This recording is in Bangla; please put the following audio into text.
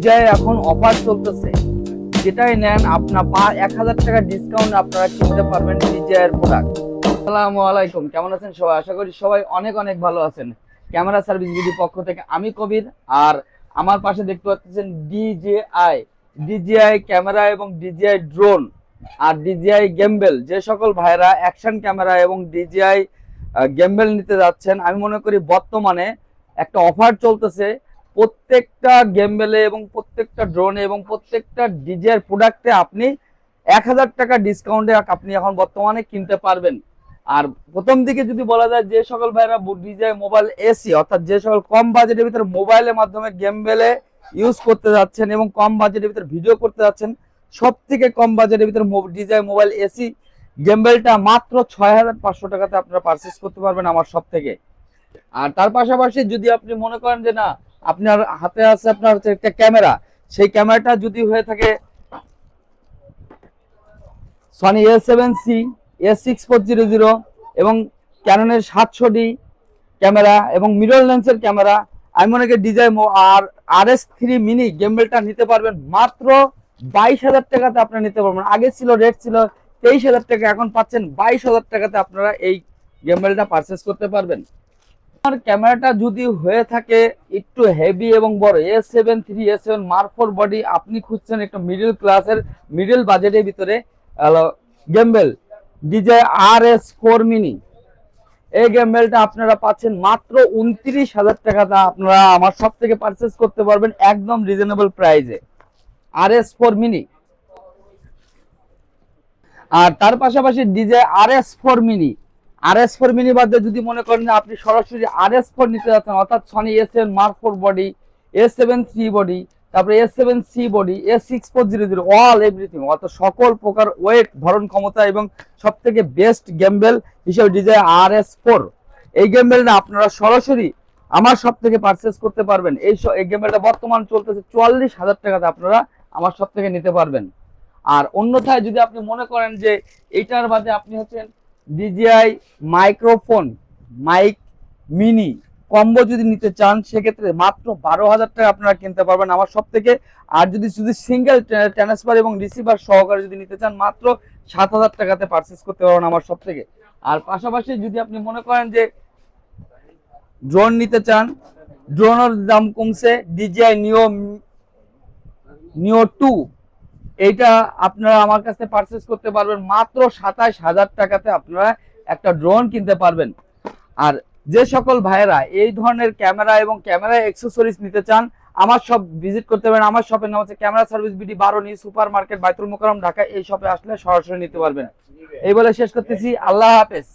ডিজাই এখন অফার চলতেছে। যেটাই নেন, আপনার এক হাজার টাকা ডিসকাউন্ট আপনারা কিনতে পারবেন ডিজাইয়ের প্রোডাক্ট আসসালামু আলাইকুম, কেমন আছেন সবাই? আশা করি সবাই অনেক অনেক ভালো আছেন। ক্যামেরা সার্ভিস বিডি পক্ষ থেকে আমি কবির, আর আমার পাশে দেখতে পাচ্ছেন ডিজেআই। ডিজিআই ক্যামেরা এবং ডিজিআই ড্রোন আর ডিজিআই গেমবেল। যে সকল ভাইরা অ্যাকশন ক্যামেরা এবং ডিজিআই গেমবেল নিতে যাচ্ছেন, আমি মনে করি বর্তমানে একটা অফার চলতেছে। প্রত্যেকটা গেমবেলে এবং প্রত্যেকটা ড্রোনে এবং প্রত্যেকটা ডিজিআই প্রোডাক্টে আপনি এক হাজার টাকা ডিসকাউন্টে আপনি এখন বর্তমানে কিনতে পারবেন। আর প্রথম দিকে যদি বলা যায় যে সকল ভাইরা ডিজিআই মোবাইল এসি অর্থাৎ যে সকল কম বাজেটের ভিতরে মোবাইলের মাধ্যমে গেমবেলে ইউজ করতে যাচ্ছেন এবং কম বাজেটের ভিতরে ভিডিও করতে যাচ্ছেন সব থেকে কম বাজেটের ভিতরে ডিজাই মোবাইল এসি গেমবেলটা মাত্র ছয় হাজার পাঁচশো টাকাতে আপনারা পারচেস করতে পারবেন আমার সব থেকে আর তার পাশাপাশি যদি আপনি মনে করেন যে না আপনার হাতে আছে আপনার হচ্ছে একটা ক্যামেরা। সেই ক্যামেরাটা যদি হয়ে থাকে Sony A seven C S six four zero zero এবং ক্যাননের সাতশো ডি ক্যামেরা এবং মিরর লেন্সের ক্যামেরা। আমি মনে করি ডিজাই আর আর এস থ্রি মিনি গেমবেলটা নিতে পারবেন। মাত্র বাইশ হাজার টাকাতে আপনারা নিতে পারবেন। আগে ছিল রেট ছিল তেইশ হাজার টাকা, এখন পাচ্ছেন বাইশ হাজার টাকাতে আপনারা এই গেমবেলটা পারচেস করতে পারবেন। আমার ক্যামেরাটা যদি হয়ে থাকে একটু হেভি এবং বড় A seven three A seven mark four body আপনি খুঁজছেন একটা মিডল ক্লাসের মিডল বাজেটের ভিতরে gimbal DJI R S four mini এই গেমবেলটা আপনারা পাচ্ছেন মাত্র উনত্রিশ হাজার টাকাতে আপনারা আমার সব থেকে পারচেস করতে পারবেন একদম রিজনেবল প্রাইজে আর এস ফোর মিনি আর তার পাশাপাশি DJI R S four mini R S four mini বাদে যদি মনে করেন আপনি সরাসরি আর এস ফোর নিতে যাচ্ছেন, অর্থাৎ Sony S seven mark four body S seven three body তারপরে S seven C body S six four zero zero all everything অর্থাৎ সকল প্রকার ওয়েট ধরন ক্ষমতা এবং সব থেকে বেস্ট গেমবেল হিসেবে ডিজাই আর এস ফোর এই গেমবেলটা আপনারা সরাসরি আমার সব থেকে পারচেস করতে পারবেন। এই এই গেমবেলটা বর্তমান চলতেছে চুয়াল্লিশ হাজার টাকাতে আপনারা আমার সব থেকে নিতে পারবেন। আর অন্যথায় যদি আপনি মনে করেন যে এইটার বাদে আপনি হচ্ছেন DJI microphone, mic, mini combo যদি নিতে চান, সেক্ষেত্রে মাত্র বারো হাজার টাকা আপনারা কিনতে পারবেন। আমার সব থেকে আর যদি শুধু সিঙ্গেল ট্রান্সফার এবং রিসিভার সহকারে যদি নিতে চান, মাত্র সাত হাজার টাকাতে পারচেস করতে পারবেন আমার সব থেকে আর পাশাপাশি যদি আপনি মনে করেন যে ড্রোন নিতে চান ড্রোনের দাম কমছে। ডিজিআই নিও নিও টু এইটা আপনারা আমার কাছে পারচেস করতে পারবেন মাত্র সাতাশ হাজার টাকাতে আপনারা একটা ড্রোন কিনতে পারবেন। আর যে সকল ভাইয়েরা এই ধরনের ক্যামেরা এবং ক্যামেরা অ্যাক্সেসরিজ নিতে চান, আমার সব ভিজিট করতে পারেন আমার শপের নাম হচ্ছে ক্যামেরা সার্ভিস বিডি বারোনি সুপার মার্কেট বাইতুল মোকারম ঢাকা এই শপে আসলে সরাসরি নিতে পারবেন। এই বলে শেষ করতেছি। আল্লাহ হাফেজ।